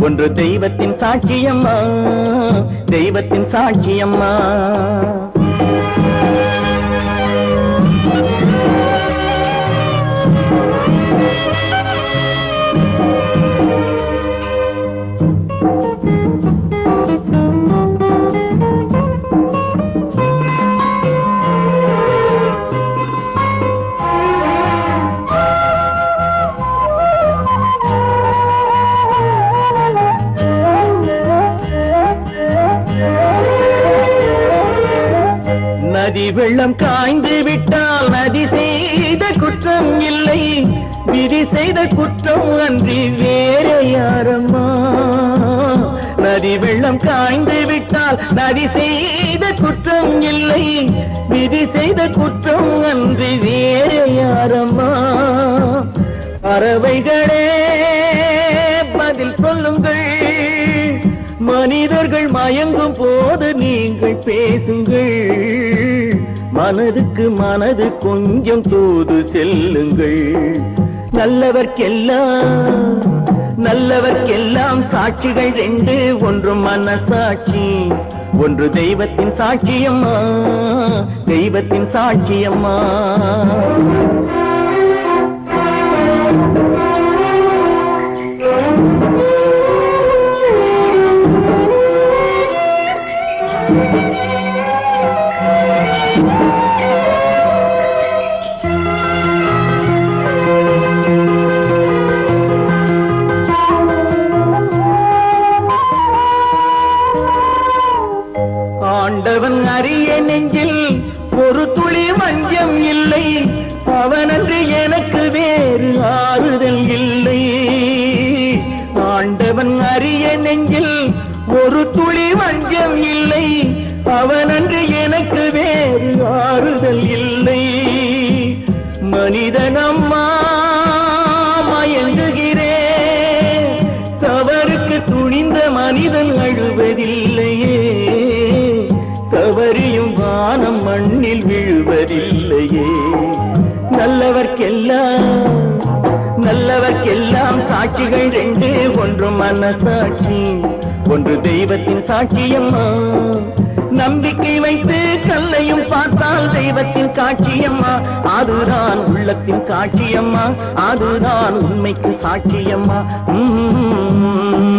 ஒன்று தெய்வத்தின் சாட்சியம்மா தெய்வத்தின் சாட்சியம்மா நதி வெள்ளம் காய்ந்து விட்டால் நதி செய்த குற்றம் இல்லை. விதி செய்த குற்றம் அன்றி வேற யாரம்மா? நதி வெள்ளம் காய்ந்து விட்டால் நதி செய்த குற்றம் இல்லை. விதி செய்த குற்றம் அன்றி வேறு யாரம்மா? பறவைகளே பதில் சொல்லுங்கள். மனிதர்கள் மயங்கும் போது நீங்கள் பேசுங்கள். மனதுக்கு மனது கொஞ்சம் தூது செல்லுங்கள். நல்லவர்க்கெல்லாம் நல்லவர்க்கெல்லாம் சாட்சிகள் ரெண்டு ஒன்று மனசாட்சி ஒன்று தெய்வத்தின் சாட்சியம்மா தெய்வத்தின் சாட்சியம்மா ஆண்டவன் அறிய நெஞ்சில் ஒரு துளி மஞ்சம் இல்லை. அவனன்று எனக்கு வேறு ஆறுதல் இல்லை. ஆண்டவன் அறிய நெஞ்சில் ஒரு துளி மஞ்சம் இல்லை. அவனன்று எனக்கு வேறு ஆறுதல் இல்லை. மனிதனம்மா மயங்குகிறே. தவறுக்கு துணிந்த மனிதன் அழுவதில்லையே. ஒருவரையும் வானம் மண்ணில் விழுவதில்லையே. நல்லவர்க்கெல்லாம் நல்லவர்க்கெல்லாம் சாட்சிகள் ரெண்டு ஒன்று மனசாட்சி ஒன்று தெய்வத்தின் சாட்சியம்மா நம்பிக்கை வைத்து கல்லையும் பார்த்தால் தெய்வத்தின் காட்சியம்மா அதுதான் உள்ளத்தின் காட்சியம்மா அதுதான் உண்மைக்கு சாட்சியம்மா உம்